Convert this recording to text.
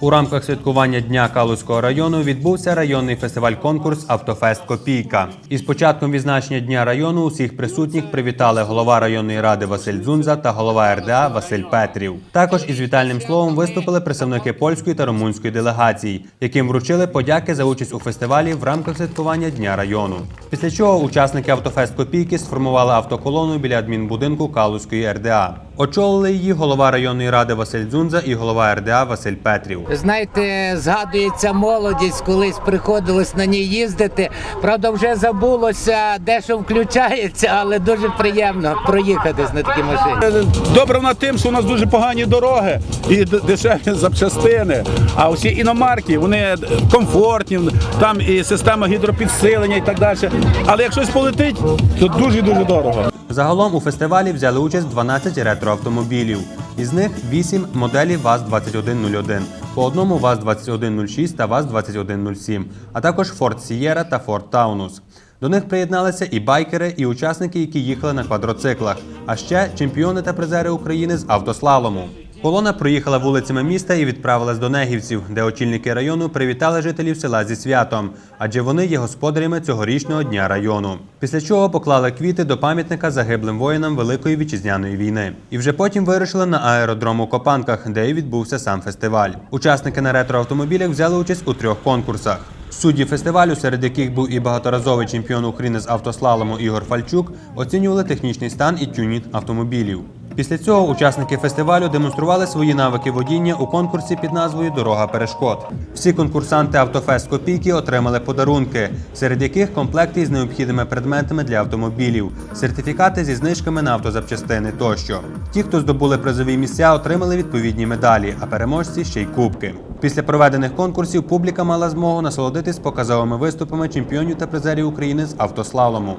У рамках святкування Дня Калузького району відбувся районний фестиваль-конкурс Автофест Копійка. Із початком відзначення Дня району усіх присутніх привітали голова районної ради Василь Дзунза та голова РДА Василь Петрів. Також із вітальним словом виступили представники польської та румунської делегацій, яким вручили подяки за участь у фестивалі в рамках святкування Дня району. Після чого учасники Автофест Копійки сформували автоколону біля адмінбудинку Калузької РДА. Очолили її голова районної ради Василь Дзунза і голова РДА Василь Петрів. Знаєте, згадується молодість, колись приходилось на ній їздити. Правда, вже забулося, де що включається, але дуже приємно проїхатись на такій машині. Добре вона тим, що у нас дуже погані дороги і дешеві запчастини. А усі іномарки вони комфортні, там і система гідропідсилення і так далі. Але як щось полетить, то дуже дуже дорого. Загалом у фестивалі взяли участь 12 ретроавтомобілів. Із них 8 моделі ВАЗ-2101, по одному ВАЗ-2106 та ВАЗ-2107, а також Ford Sierra та Ford Taunus. До них приєдналися і байкери, і учасники, які їхали на квадроциклах, а ще чемпіони та призери України з автослалому. Колона проїхала вулицями міста і відправилась до Негівців, де очільники району привітали жителів села зі святом, адже вони є господарями цьогорічного дня району. Після чого поклали квіти до пам'ятника загиблим воїнам Великої вітчизняної війни. І вже потім вирушили на аеродром у Копанках, де і відбувся сам фестиваль. Учасники на ретроавтомобілях взяли участь у трьох конкурсах. Судді фестивалю, серед яких був і багаторазовий чемпіон України з автослалому Ігор Фальчук, оцінювали технічний стан і тюнінг автомобілів. Після цього учасники фестивалю демонстрували свої навики водіння у конкурсі під назвою Дорога перешкод. Всі конкурсанти Автофест Копійки отримали подарунки, серед яких комплекти із необхідними предметами для автомобілів, сертифікати зі знижками на автозапчастини тощо. Ті, хто здобули призові місця, отримали відповідні медалі, а переможці ще й кубки. Після проведених конкурсів публіка мала змогу насолодитись показовими виступами чемпіонів та призерів України з автослалому.